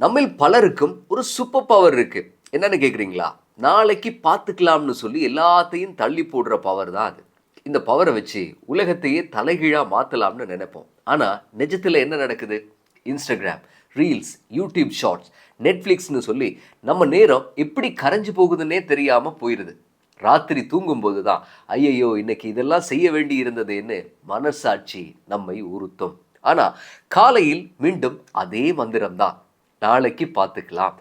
நம்மில் பலருக்கும் ஒரு சூப்பர் பவர் இருக்குது என்னென்னு கேட்குறீங்களா நாளைக்கு பார்த்துக்கலாம்னு சொல்லி எல்லாத்தையும் தள்ளி போடுற பவர் தான் அது. இந்த பவரை வச்சு உலகத்தையே தலைகீழாக மாற்றலாம்னு நினைப்போம். ஆனால் நிஜத்தில் என்ன நடக்குது? இன்ஸ்டாகிராம் ரீல்ஸ் யூடியூப் ஷார்ட்ஸ் நெட்ஃப்ளிக்ஸ்னு சொல்லி நம்ம நேரம் எப்படி கரைஞ்சு போகுதுன்னே தெரியாமல் போயிடுது ராத்திரி தூங்கும்போது தான் ஐயையோ இன்னைக்கு இதெல்லாம் செய்ய வேண்டி இருந்ததுன்னு மனசாட்சி நம்மை உறுத்தும் ஆனால் காலையில் மீண்டும் அதே மந்திரம்தான் நாளைக்கு பார்த்துக்கலாம்.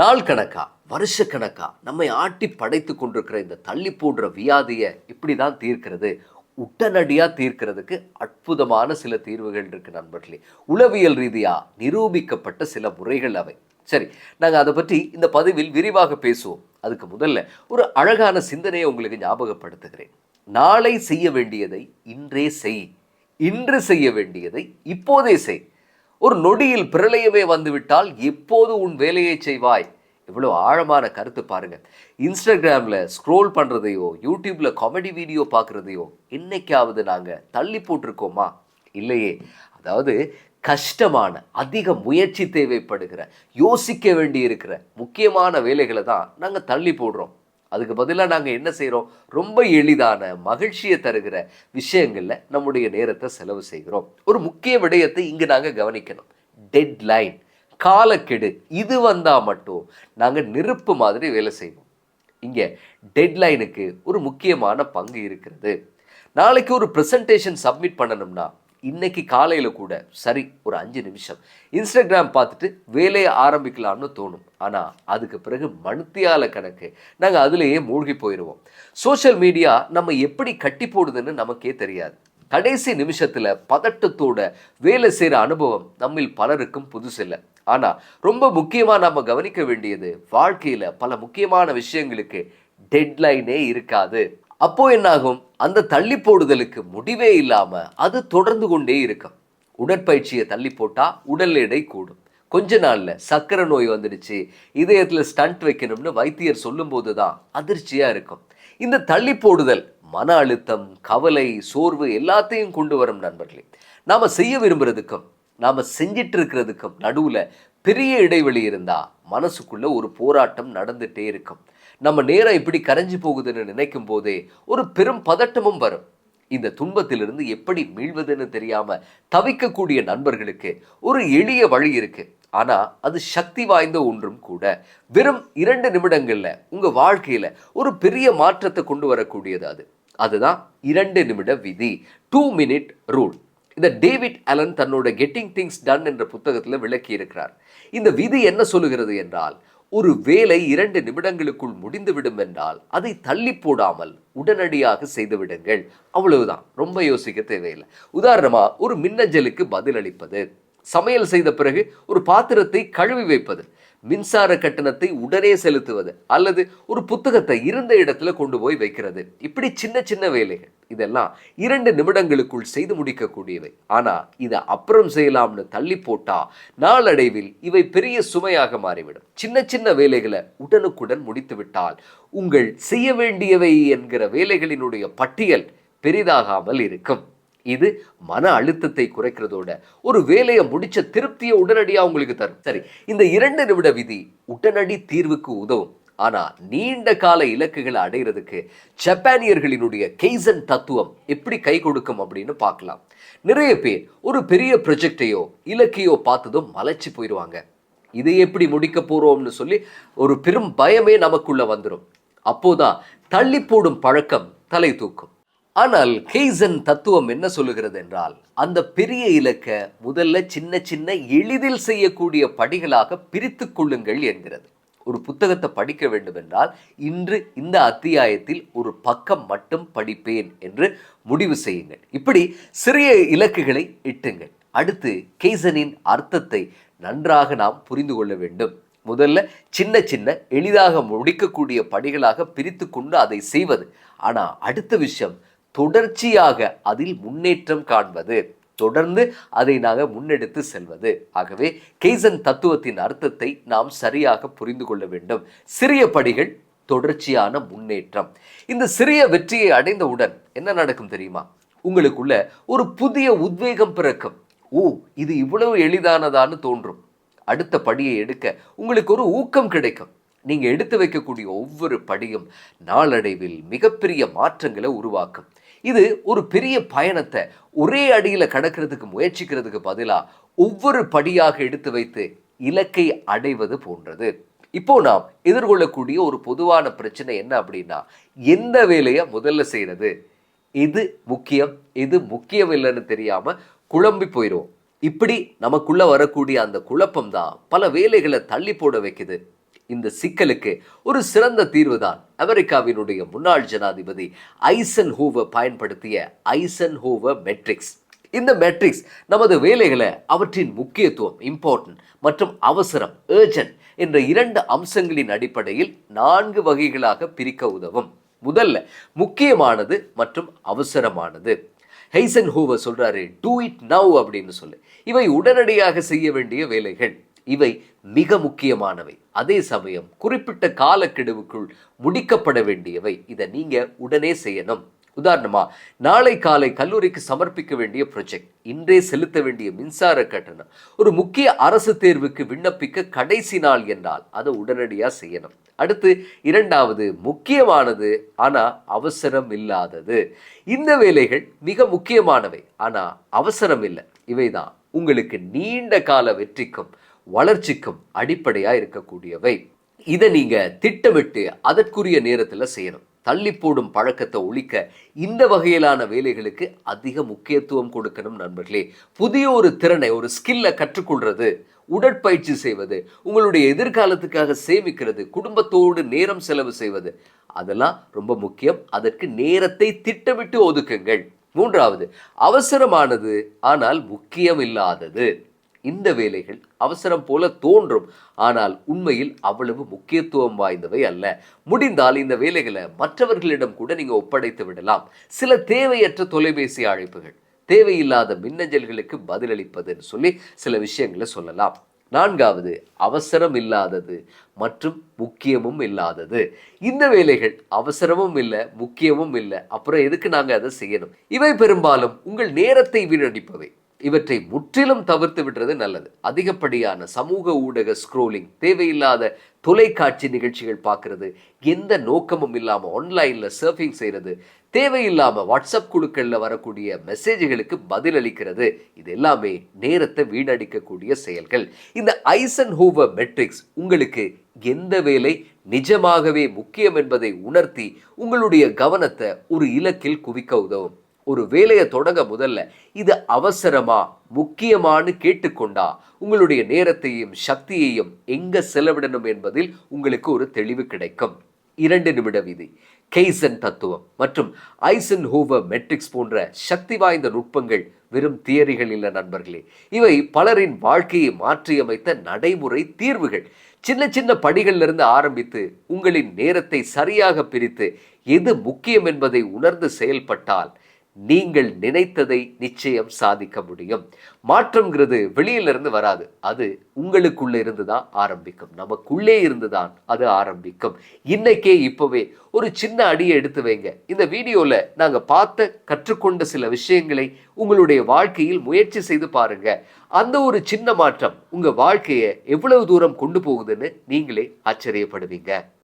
நாள் கணக்கா வருஷ கணக்கா நம்மை ஆட்டி படைத்து கொண்டிருக்கிற இந்த தள்ளி போடுற வியாதியை இப்படி தான் தீர்க்கிறது. உடனடியாக தீர்க்கிறதுக்கு அற்புதமான சில தீர்வுகள் இருக்குது நண்பர்களே. உளவியல் ரீதியாக நிரூபிக்கப்பட்ட சில முறைகள் அவை. சரி நாங்கள் அதை பற்றி இந்த பதிவில் விரிவாக பேசுவோம். அதுக்கு முதல்ல ஒரு அழகான சிந்தனையை உங்களுக்கு ஞாபகப்படுத்துகிறேன். நாளை செய்ய வேண்டியதை இன்றே செய். இன்று செய்ய வேண்டியதை இப்போதே செய். ஒரு நொடியில் பிரளயமே வந்துவிட்டால் எப்போது உன் வேலையை செய்வாய்? இவ்வளோ ஆழமான கருத்து பாருங்கள் இன்ஸ்டாகிராமில் ஸ்க்ரோல் பண்ணுறதையோ யூடியூப்பில் காமெடி வீடியோ பார்க்குறதையோ இன்னைக்காவது நாங்கள் தள்ளி போட்டிருக்கோமா? இல்லையே. அதாவது கஷ்டமான அதிக முயற்சி தேவைப்படுகிற யோசிக்க வேண்டி இருக்கிற முக்கியமான வேலைகளை தான் நாங்கள் தள்ளி போடுறோம். அதுக்கு பதிலாக நாங்கள் என்ன செய்கிறோம் ரொம்ப எளிதான மகிழ்ச்சியை தருகிற விஷயங்களில் நம்முடைய நேரத்தை செலவு செய்கிறோம். ஒரு முக்கிய விடயத்தை இங்கே நாங்கள் கவனிக்கணும். டெட்லைன் காலக்கெடு இது வந்தால் மட்டும் நாங்கள் நெருப்பு மாதிரி வேலை செய்வோம். இங்கே டெட்லைனுக்கு ஒரு முக்கியமான பங்கு இருக்கிறது. நாளைக்கு ஒரு ப்ரெசன்டேஷன் சப்மிட் பண்ணணும்னா இன்னைக்கு காலையில் கூட சரி ஒரு அஞ்சு நிமிஷம். இன்ஸ்டாகிராம் பார்த்துட்டு வேலையை ஆரம்பிக்கலாம்னு தோணும். ஆனால் அதுக்கு பிறகு மனுத்தியால கணக்கு நாங்கள் அதுலேயே மூழ்கி போயிடுவோம் சோஷியல் மீடியா நம்ம எப்படி கட்டி போடுதுன்னு நமக்கே தெரியாது. கடைசி நிமிஷத்தில் பதட்டத்தோட வேலை செய்கிற அனுபவம் நம்மில் பலருக்கும் புதுசில்லை. ஆனால் ரொம்ப முக்கியமாக நம்ம கவனிக்க வேண்டியது வாழ்க்கையில் பல முக்கியமான விஷயங்களுக்கு டெட்லைனே இருக்காது. அப்போ என்னாகும்? அந்த தள்ளி போடுதலுக்கு முடிவே இல்லாமல் அது தொடர்ந்து கொண்டே இருக்கும். உடற்பயிற்சியை தள்ளி போட்டா உடல் எடை கூடும். கொஞ்ச நாள்ல சக்கரை நோய் வந்துடுச்சு இதயத்துல ஸ்டண்ட் வைக்கணும்னு வைத்தியர் சொல்லும்போது தான் அதிர்ச்சியா இருக்கும். இந்த தள்ளி போடுதல் மன அழுத்தம் கவலை சோர்வு எல்லாத்தையும் கொண்டு வரும் நண்பர்களே. நாம செய்ய விரும்புறதுக்கும் நாம செஞ்சிட்டு இருக்கிறதுக்கும் நடுவுல பெரிய இடைவெளி இருந்தா மனசுக்குள்ள ஒரு போராட்டம் நடந்துட்டே இருக்கும். நம்ம நேரம் இப்படி கரைஞ்சி போகுதுன்னு நினைக்கும் போதே ஒரு பெரும் பதட்டமும் வரும். இந்த துன்பத்திலிருந்து எப்படி மீள்வதுன்னு தெரியாம தவிக்கக்கூடிய நண்பர்களுக்கு ஒரு எளிய வழி இருக்கு. ஆனா அது சக்தி வாய்ந்த ஒன்றும் கூட. வெறும் இரண்டு நிமிடங்கள்ல உங்க வாழ்க்கையில ஒரு பெரிய மாற்றத்தை கொண்டு வரக்கூடியது அது. அதுதான் இரண்டு நிமிட விதி டூ மினிட் ரூல் இந்த டேவிட் அலன் தன்னோட கெட்டிங் திங்ஸ் டன் என்ற புத்தகத்தில் விளக்கி இருக்கிறார் இந்த விதி என்ன சொல்லுகிறது என்றால் ஒரு வேலை இரண்டு நிமிடங்களுக்குள் முடிந்துவிடும் என்றால் அதை தள்ளி போடாமல் உடனடியாக செய்துவிடுங்கள் அவ்வளவுதான். ரொம்ப யோசிக்க தேவையில்லை. உதாரணமா ஒரு மின்னஞ்சலுக்கு பதிலளிப்பது. சமையல் செய்த பிறகு ஒரு பாத்திரத்தை கழுவி வைப்பது. மின்சார கட்டணத்தை உடனே செலுத்துவது அல்லது ஒரு புத்தகத்தை இருந்த இடத்துல கொண்டு போய் வைக்கிறது. இப்படி சின்ன சின்ன வேலைகள். இதெல்லாம் இரண்டு நிமிடங்களுக்குள் செய்து முடிக்கக்கூடியவை. ஆனா இதை அப்புறம் செய்யலாம்னு தள்ளி போட்டா நாளடைவில் இவை பெரிய சுமையாக மாறிவிடும். சின்ன சின்ன வேலைகளை உடனுக்குடன் முடித்து விட்டால் உங்கள் செய்ய வேண்டியவை என்கிற வேலைகளினுடைய பட்டியல் பெரிதாகாமல் இருக்கும். இது மன அழுத்தத்தை குறைக்கிறதோட ஒரு வேலையை முடிச்ச திருப்தியை உடனடியாக உங்களுக்கு தரும். சரி இந்த இரண்டு நிமிட விதி உடனடி தீர்வுக்கு உதவும். ஆனா நீண்ட கால இலக்குகளை அடைகிறதுக்கு ஜப்பானியர்களினுடைய கெய்சன் தத்துவம் எப்படி கை கொடுக்கும் அப்படின்னு பார்க்கலாம். நிறைய பேர் ஒரு பெரிய ப்ரொஜெக்டையோ இலக்கையோ பார்த்ததும் மலைச்சு போயிடுவாங்க இதை எப்படி முடிக்க போறோம்னு சொல்லி ஒரு பெரும் பயமே நமக்குள்ள வந்துடும் அப்போதான் தள்ளி போடும் பழக்கம் தலை தூக்கும். ஆனால் கெய்சன் தத்துவம் என்ன சொல்லுகிறது என்றால் அந்த பெரிய இலக்க முதல்ல சின்ன சின்ன எளிதில் செய்யக்கூடிய படிகளாக பிரித்து கொள்ளுங்கள் என்கிறது. ஒரு புத்தகத்தை படிக்க வேண்டும் என்றால் இன்று இந்த அத்தியாயத்தில் ஒரு பக்கம் மட்டும் படிப்பேன் என்று முடிவு செய்யுங்கள். இப்படி சிறிய இலக்குகளை இட்டுங்கள் அடுத்து கெய்சனின் அர்த்தத்தை நன்றாக நாம் புரிந்து கொள்ள வேண்டும். முதல்ல சின்ன சின்ன எளிதாக முடிக்கக்கூடிய படிகளாக பிரித்து கொண்டு அதை செய்வது. ஆனால் அடுத்த விஷயம் தொடர்ச்சியாக அதில் முன்னேற்றம் காண்பது. தொடர்ந்து அதை நாங்கள் முன்னெடுத்து செல்வது. ஆகவே கெய்சன் தத்துவத்தின் அர்த்தத்தை நாம் சரியாக புரிந்து கொள்ள வேண்டும். சிறிய படிகள் தொடர்ச்சியான முன்னேற்றம். இந்த சிறிய வெற்றியை அடைந்தவுடன் என்ன நடக்கும் தெரியுமா? உங்களுக்குள்ள ஒரு புதிய உத்வேகம் பிறக்கும். ஓ இது இவ்வளவு எளிதானதான்னு தோன்றும். அடுத்த படியை எடுக்க உங்களுக்கு ஒரு ஊக்கம் கிடைக்கும். நீங்கள் எடுத்து வைக்கக்கூடிய ஒவ்வொரு படியும் நாளடைவில் மிகப்பெரிய மாற்றங்களை உருவாக்கும். இது ஒரு பெரிய பயணத்தை ஒரே அடியில் கடக்கிறதுக்கு முயற்சிக்கிறதுக்கு பதிலாக ஒவ்வொரு படியாக எடுத்து வைத்து இலக்கை அடைவது போன்றது. இப்போ நாம் எதிர்கொள்ளக்கூடிய ஒரு பொதுவான பிரச்சனை என்ன அப்படின்னா எந்த வேலையை முதல்ல செய்யறது? இது முக்கியம்? இது முக்கியம் இல்லைன்னு தெரியாம குழம்பி போயிடும் இப்படி நமக்குள்ள வரக்கூடிய அந்த குழப்பம் தான் பல வேலைகளை தள்ளி போட வைக்குது. இந்த சிக்கலுக்கு ஒரு சிறந்த தீர்வு தான் அமெரிக்காவினுடைய முன்னாள் ஜனாதிபதி ஐசன் ஹூவர் பயன்படுத்திய ஐசன் ஹூவ மெட்ரிக்ஸ் இந்த மெட்ரிக்ஸ் நமது வேலைகளை அவற்றின் முக்கியத்துவம் இம்பார்ட்டன்ட் மற்றும் அவசரம் ஏர்ஜென்ட் என்ற இரண்டு அம்சங்களின் அடிப்படையில் நான்கு வகைகளாக பிரிக்க உதவும். முதல்ல முக்கியமானது மற்றும் அவசரமானது. ஹெய்சன் ஹூவர் சொல்றாரு டூ இட் நவ் அப்படின்னு சொல்லு. இவை உடனடியாக செய்ய வேண்டிய வேலைகள். இவை மிக முக்கியமானவை. அதே சமயம் குறிப்பிட்ட காலக்கெடுவுக்குள் முடிக்கப்பட வேண்டியவை. இதை நீங்க உடனே செய்யணும். உதாரணமா நாளை காலை கல்லூரிக்கு சமர்ப்பிக்க வேண்டிய ப்ரொஜெக்ட் இன்றே செலுத்த வேண்டிய மின்சார கட்டணம். ஒரு முக்கிய அரசு தேர்வுக்கு விண்ணப்பிக்க கடைசி நாள் என்றால் அதை உடனடியா செய்யணும். அடுத்து இரண்டாவது முக்கியமானது ஆனா அவசரம் இல்லாதது. இந்த வேலைகள் மிக முக்கியமானவை ஆனா அவசரம் இல்லை. இவைதான் உங்களுக்கு நீண்ட கால வெற்றிக்கும் வளர்ச்சிக்கும் அடிப்படையாக இருக்கக்கூடியவை. இதை நீங்கள் திட்டமிட்டு அதற்குரிய நேரத்தில் செய்யணும். தள்ளி போடும் பழக்கத்தை ஒழிக்க இந்த வகையிலான வேலைகளுக்கு அதிக முக்கியத்துவம் கொடுக்கணும் நண்பர்களே. புதிய ஒரு திறனை ஒரு ஸ்கில்லை கற்றுக்கொள்றது உடற்பயிற்சி செய்வது உங்களுடைய எதிர்காலத்துக்காக சேமிக்கிறது குடும்பத்தோடு நேரம் செலவு செய்வது அதெல்லாம் ரொம்ப முக்கியம். அதற்கு நேரத்தை திட்டமிட்டு ஒதுக்குங்கள். மூன்றாவது அவசரமானது ஆனால் முக்கியம் இல்லாதது இந்த வேலைகள் அவசரம் போல தோன்றும். ஆனால் உண்மையில் அவ்வளவு முக்கியத்துவம் வாய்ந்தவை அல்ல. முடிந்தால் இந்த வேலைகளை மற்றவர்களிடம் கூட நீங்கள் ஒப்படைத்து விடலாம். சில தேவையற்ற தொலைபேசி அழைப்புகள் தேவையில்லாத மின்னஞ்சல்களுக்கு பதிலளிப்பதுன்னு சொல்லி சில விஷயங்களை சொல்லலாம். நான்காவது அவசரம் இல்லாதது மற்றும் முக்கியமும் இல்லாதது. இந்த வேலைகள் அவசரமும் இல்லை முக்கியமும் இல்லை. அப்புறம் எதுக்கு நாங்கள் அதை செய்யணும்? இவை பெரும்பாலும் உங்கள் நேரத்தை வீணடிப்பவை. இவற்றை முற்றிலும் தவிர்த்து விடுறது நல்லது. அதிகப்படியான சமூக ஊடக ஸ்க்ரோலிங் தேவையில்லாத தொலைக்காட்சி நிகழ்ச்சிகள் பார்க்கறது எந்த நோக்கமும் இல்லாமல் ஆன்லைனில் சர்ஃபிங் செய்கிறது தேவையில்லாமல் வாட்ஸ்அப் குழுக்களில் வரக்கூடிய மெசேஜ்களுக்கு பதிலளிக்கிறது இது எல்லாமே நேரத்தை வீணடிக்கக்கூடிய செயல்கள். இந்த ஐசன் ஹூவர் மெட்ரிக்ஸ் உங்களுக்கு எந்த வேலை நிஜமாகவே முக்கியம் என்பதை உணர்த்தி உங்களுடைய கவனத்தை ஒரு இலக்கில் குவிக்க உதவும். ஒரு வேலையை தொடங்க முதல்ல இது அவசரமா முக்கியமானு கேட்டுக்கொண்டா உங்களுடைய நேரத்தையும் சக்தியையும் எங்க செலவிடணும் என்பதில் உங்களுக்கு ஒரு தெளிவு கிடைக்கும். இரண்டு நிமிட விதி கெய்சன் தத்துவம் மற்றும் ஐசன் ஹூவர் மெட்ரிக்ஸ் போன்ற சக்தி வாய்ந்த நுட்பங்கள் வெறும் தியரிகள் இல்லை நண்பர்களே. இவை பலரின் வாழ்க்கையை மாற்றியமைத்த நடைமுறை தீர்வுகள். சின்ன சின்ன படிகளிலிருந்து ஆரம்பித்து உங்களின் நேரத்தை சரியாக பிரித்து எது முக்கியம் என்பதை உணர்ந்து செயல்பட்டால் நீங்கள் நினைத்ததை நிச்சயம் சாதிக்க முடியும். மாற்றம்ங்கிறது வெளியிலிருந்து வராது. அது உங்களுக்குள்ளே இருந்து தான் ஆரம்பிக்கும். நமக்குள்ளே இருந்து தான் அது ஆரம்பிக்கும். இன்னைக்கே இப்போவே ஒரு சின்ன அடியை எடுத்து வைங்க. இந்த வீடியோவில் நாங்கள் பார்த்த கற்றுக்கொண்ட சில விஷயங்களை உங்களுடைய வாழ்க்கையில் முயற்சி செய்து பாருங்க. அந்த ஒரு சின்ன மாற்றம் உங்கள் வாழ்க்கையை எவ்வளவு தூரம் கொண்டு போகுதுன்னு நீங்களே ஆச்சரியப்படுவீங்க.